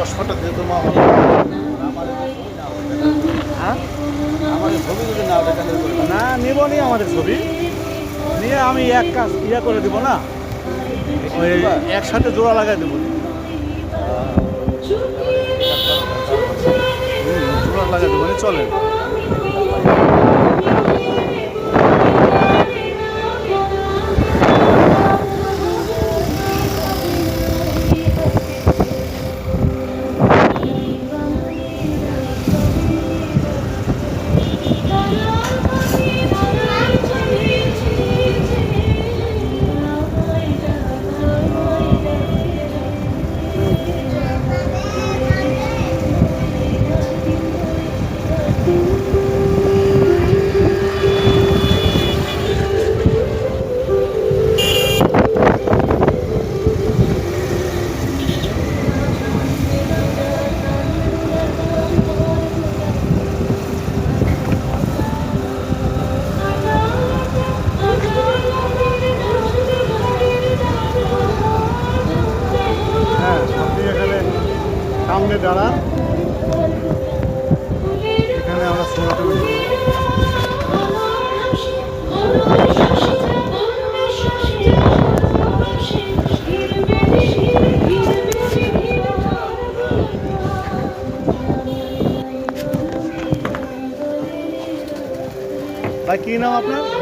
তোমার আমার হ্যাঁ? আমাদের ছবি যদি না না নিব নি আমাদের ছবি। নিয়ে আমি এক কাজ ইয়ে করে দেবো না? ওই একসাথে জোড়া লাগাই দেবো। জোড়া লাগাই দেবো নি, চলেন কী নাম আপনার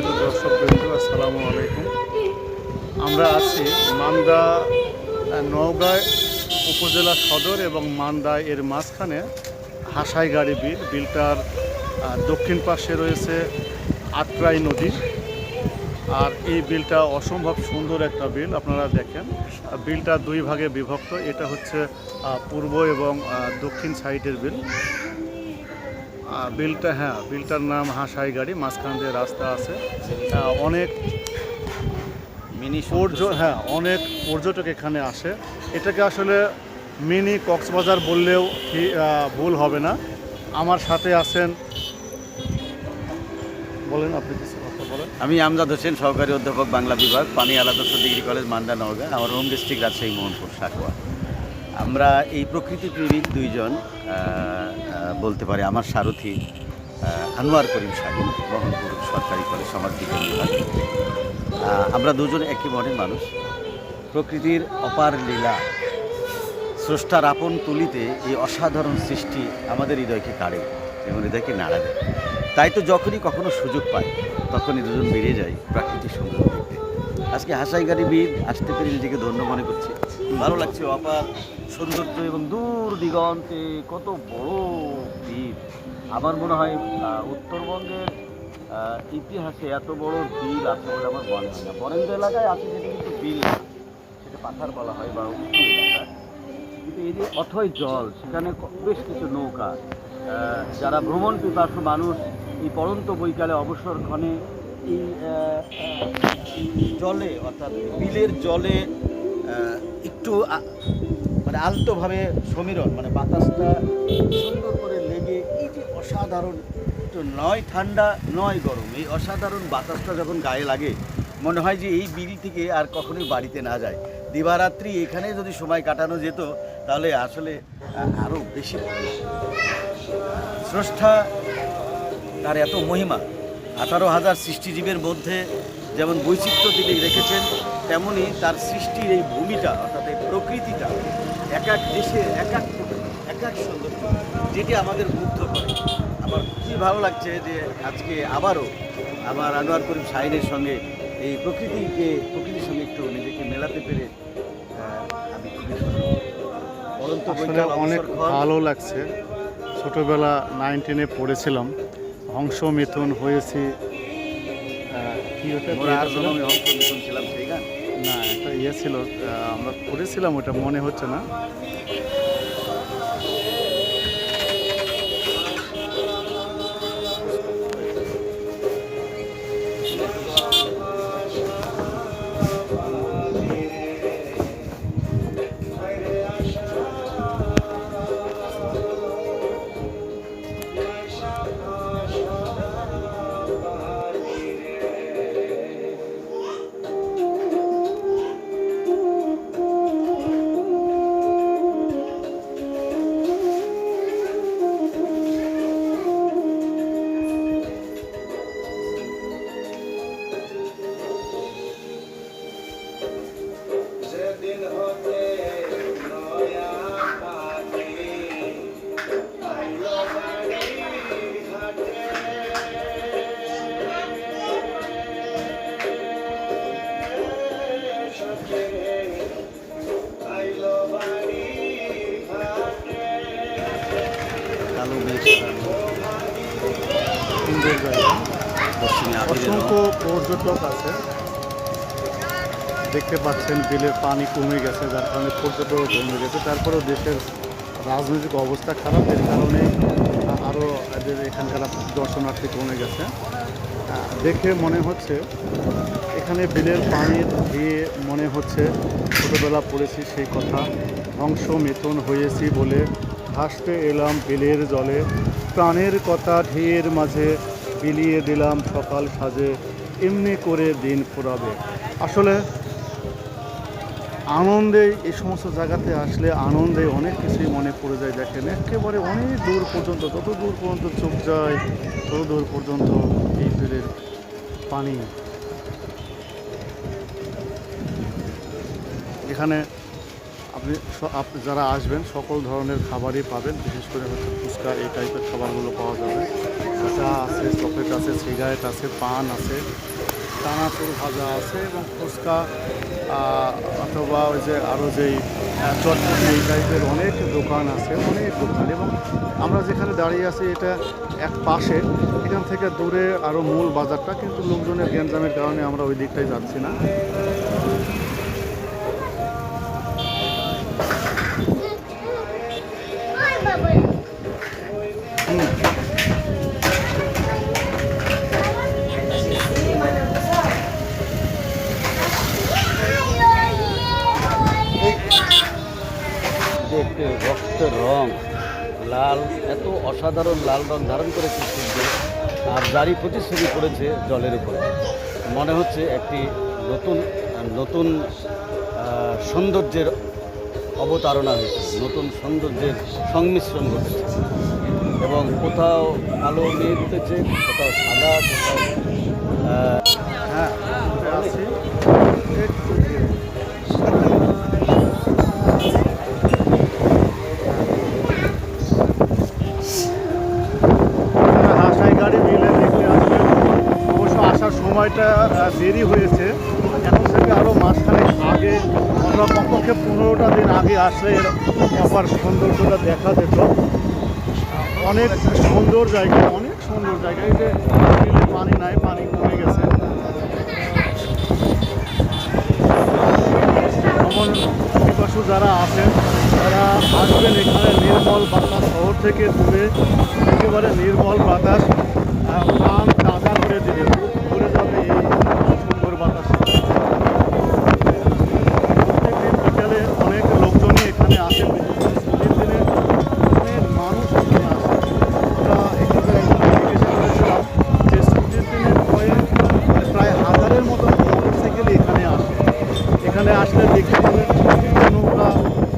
সম্মানিত দর্শক বৃন্দ আসসালামু আলাইকুম। আমরা আছি মান্দা নওগাঁ উপজেলা সদর এবং মান্দা এর মাঝখানে হাসাইগাড়ি বিল। বিলটার দক্ষিণ পাশে রয়েছে আত্রাই নদী। আর এই বিলটা অসম্ভব সুন্দর একটা বিল, আপনারা দেখেন। বিলটা দুই ভাগে বিভক্ত। এটা হচ্ছে পূর্ব এবং দক্ষিণ সাইডের বিল। বিলটা হ্যাঁ বিলটার নাম হাসাই গাড়ি মাঝখান দিয়ে রাস্তা আছে। অনেক মিনি পর্য হ্যাঁ অনেক পর্যটক এখানে আসে। এটাকে আসলে মিনি কক্সবাজার বললেও ভুল হবে না। আমার সাথে আছেন বলেন আপনি কিছু কথা বলেন। আমি আমজাদ হোসেন সহকারী অধ্যাপক বাংলা বিভাগ পানি আলাদর্শ ডিগ্রি কলেজ মান্দা নওগাঁ আমার হোম ডিস্ট্রিক্ট রাজশাহী মোহনপুর সাকুয়া। আমরা এই প্রকৃতি প্রেমিক দুইজন বলতে পারে আমার সারথি আনোয়ার করিম শাহিন মোহনপুর সরকারি কলেজ সমাজ বিজ্ঞান বিভাগ। আমরা দুজন একই মনের মানুষ। প্রকৃতির অপার লীলা, স্রষ্টার আপন তুলিতে এই অসাধারণ সৃষ্টি আমাদের হৃদয়কে কাড়ে, এবং হৃদয়কে নাড়া দেয়। তাই তো যখনই কখনো সুযোগ পাই, তখনই দুজন বেরিয়ে যাই প্রাকৃতিক সৌন্দর্য দেখতে। আজকে হাসাই গাড়ি বীর আসতে পেরে নিজেকে ধন্য মনে করছি। ভালো লাগছে, অপার সৌন্দর্য এবং দূর দিগন্তে কত বড় দ্বীপ। আমার মনে হয় উত্তরবঙ্গের ইতিহাসে এত বড় বিল আছে বলে আমার মনে হয় না। বরেন্দ্র এলাকায় আছে যেটা কিন্তু বিল। সেটা পাথার বলা হয় বা কিন্তু এই যে অথই জল, সেখানে বেশ কিছু নৌকা। যারা ভ্রমণ পিপাসু মানুষ, এই পড়ন্ত বৈকালে অবসরক্ষণে এই জলে, অর্থাৎ বিলের জলে একটু মানে আলতোভাবে সমীরণ মানে বাতাসটা সুন্দর করে লেগে, এই যে অসাধারণ, একটু নয় ঠান্ডা, নয় গরম, এই অসাধারণ বাতাসটা যখন গায়ে লাগে, মনে হয় যে এই বিল থেকে আর কখনোই বাড়িতে না যায়। দিবারাত্রি এখানে যদি সময় কাটানো যেত, তাহলে আসলে আরও বেশি স্রষ্টা তার এত মহিমা। আঠারো হাজার সৃষ্টিজীবের মধ্যে যেমন বৈচিত্র্য তিনি রেখেছেন, তেমনি তার সৃষ্টির এই ভূমিটা, অর্থাৎ এই প্রকৃতিটা এক এক দেশের এক এক এক এক সৌন্দর্য যেটি আমাদের মুগ্ধ করে। আমার খুবই ভালো লাগছে যে আজকে আবারও আমার আনোয়ার করিম শাহিনের সঙ্গে এই প্রকৃতিকে প্রকৃতির সঙ্গে একটু নিজেকে মেলাতে পেরে আমি অনেক ভালো লাগছে। ছোটোবেলা নাইন টেনে পড়েছিলাম। হংস মিথুন হয়েছি কি নিতাম ছিলাম। না একটা ইয়ে ছিল আমরা করেছিলাম ওটা মনে হচ্ছে না। অসংখ্য পর্যটক আছে। দেখতে পাচ্ছেন, বিলের পানি কমে গেছে, যার কারণে পর্যটক কমে গেছে। তারপরেও দেশের রাজনৈতিক অবস্থা খারাপ, এর কারণে আরও এদের এখানকার দর্শনার্থী কমে গেছে। দেখে মনে হচ্ছে, এখানে বিলের পানি দিয়ে মনে হচ্ছে, ছোটোবেলা পড়েছি সেই কথা, ধ্বংস মেতন হয়েছি বলে ভাসতে এলাম বিলের জলে। প্রাণের কথা ঢের মাঝে বিলিয়ে দিলাম সকাল সাজে, এমনি করে দিন ফুরাবে। আসলে আনন্দে এই সমস্ত জায়গাতে আসলে আনন্দে অনেক কিছুই মনে পড়ে যায়, দেখেন। একেবারে অনেক দূর পর্যন্ত, যত দূর পর্যন্ত চোখ যায়, তত দূর পর্যন্ত এই বিলের পানি। এখানে আপনি আপনি যারা আসবেন, সকল ধরনের খাবারই পাবেন, বিশেষ করে হচ্ছে ফুচকা, এই টাইপের খাবারগুলো পাওয়া যাবে। চা আছে চকলেট আছে সিগারেট আছে, পান আছে চানাচুর ভাজা আছে এবং ফুচকা অথবা ওই যে আরও যেই চটপটি এই টাইপের অনেক দোকান আছে, অনেক দোকান এবং আমরা যেখানে দাঁড়িয়ে আছি এটা এক পাশে, এখান থেকে দূরে আরও মূল বাজারটা, কিন্তু লোকজনের গ্যাঞ্জামের কারণে আমরা ওই দিকটাই যাচ্ছি না। দেখতে রং, লাল, এত অসাধারণ লাল রং ধারণ করেছে সূর্য, আর জারি প্রতিশ্রুতি করেছে জলের উপরে। মনে হচ্ছে একটি নতুন নতুন সৌন্দর্যের অবতারণা হয়েছে, নতুন সৌন্দর্যের সংমিশ্রণ ঘটেছে। এবং কোথাও কালো, মেঘ উঠেছে, কোথাও সাদা, কোথাও হ্যাঁ সময়টা দেরি হয়েছে। এখন থেকে আরও মাঝখানে আগে আমরা কমপক্ষে পনেরোটা দিন আগে আসলে এর সৌন্দর্যটা দেখা যেত। অনেক সুন্দর জায়গা, অনেক সুন্দর জায়গা। এই যে পানি নাই, পানি কমে গেছে। ভ্রমণ পিপাসু যারা আছেন, তারা আসবেন এখানে নির্মল বাতাস শহর থেকে দূরে, একেবারে নির্মল বাতাস প্রাণ করে দিবে ঘুরে যাবে এই সুন্দর বাতাস প্রত্যেকদিন বিকালে অনেক লোকজনই এখানে আসেন বিশেষ করে ছুটির দিনে অনেক মানুষ এখানে আসে আমরা এখানে একবার জিজ্ঞেস করেছিলাম যে ছুটির দিনে কয়েক মানে প্রায় হাজারের মতো মোটরসাইকেল এখানে আসে এখানে আসলে দেখতে পাবেন বিভিন্ন নৌকা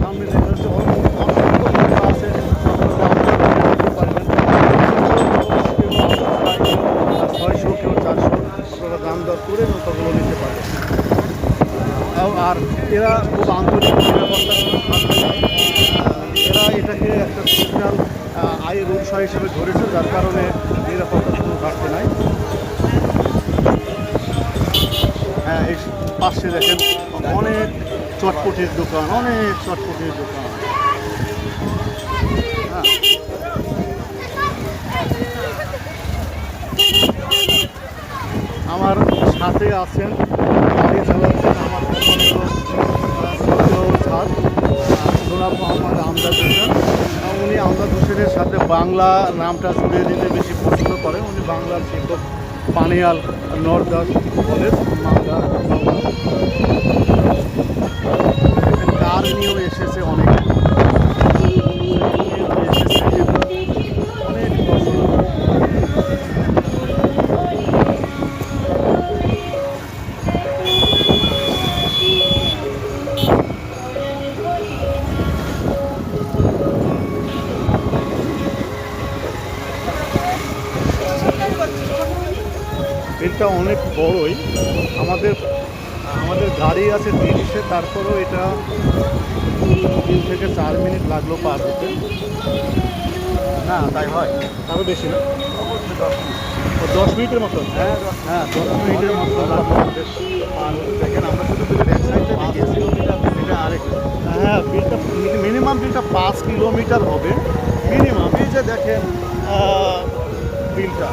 সামনে দেখা যাচ্ছে অনেক অসংখ্য নৌকা আছে আপনারা দাম দর করে নিতে পারবেন কেউ চারশো দাম দর করে নৌকাগুলো নিতে পারবেন আর- এরা খুব আন্তরিক এরা এটাকে একটা সোশ্যাল আয়ের উৎস হিসেবে ধরেছে, যার কারণে নিরাপত্তার কোনো ঘাটতি নাই। হ্যাঁ এই পাশে দেখেন, অনেক চটপটির দোকান, অনেক চটপটির দোকান। হ্যাঁ। আমার সাথে আছেন আমার ছাদ গোলাপ মোহাম্মদ আমদাদ হোসেন। উনি আমদাদ হোসেনের সাথে বাংলা নামটা জুড়ে দিতে বেশি পছন্দ করেন উনি বাংলার শিক্ষক পানিয়াল নর্দাস কলেজ কার নিয়েও এসেছে অনেকে এটা অনেক বড়ই। আমাদের আমাদের গাড়ি আছে তিরিশে তারপরেও এটা তিন থেকে চার মিনিট লাগল পার হতে। না তাই হয়। আরও বেশি না? দশ মিনিটের মতো? হ্যাঁ হ্যাঁ দশ মিনিটের মতো। দেখেন আমরা শুধু হ্যাঁ বিলটা মিনিমাম বিলটা পাঁচ কিলোমিটার হবে। মিনিমাম এই যে দেখেন বিলটা।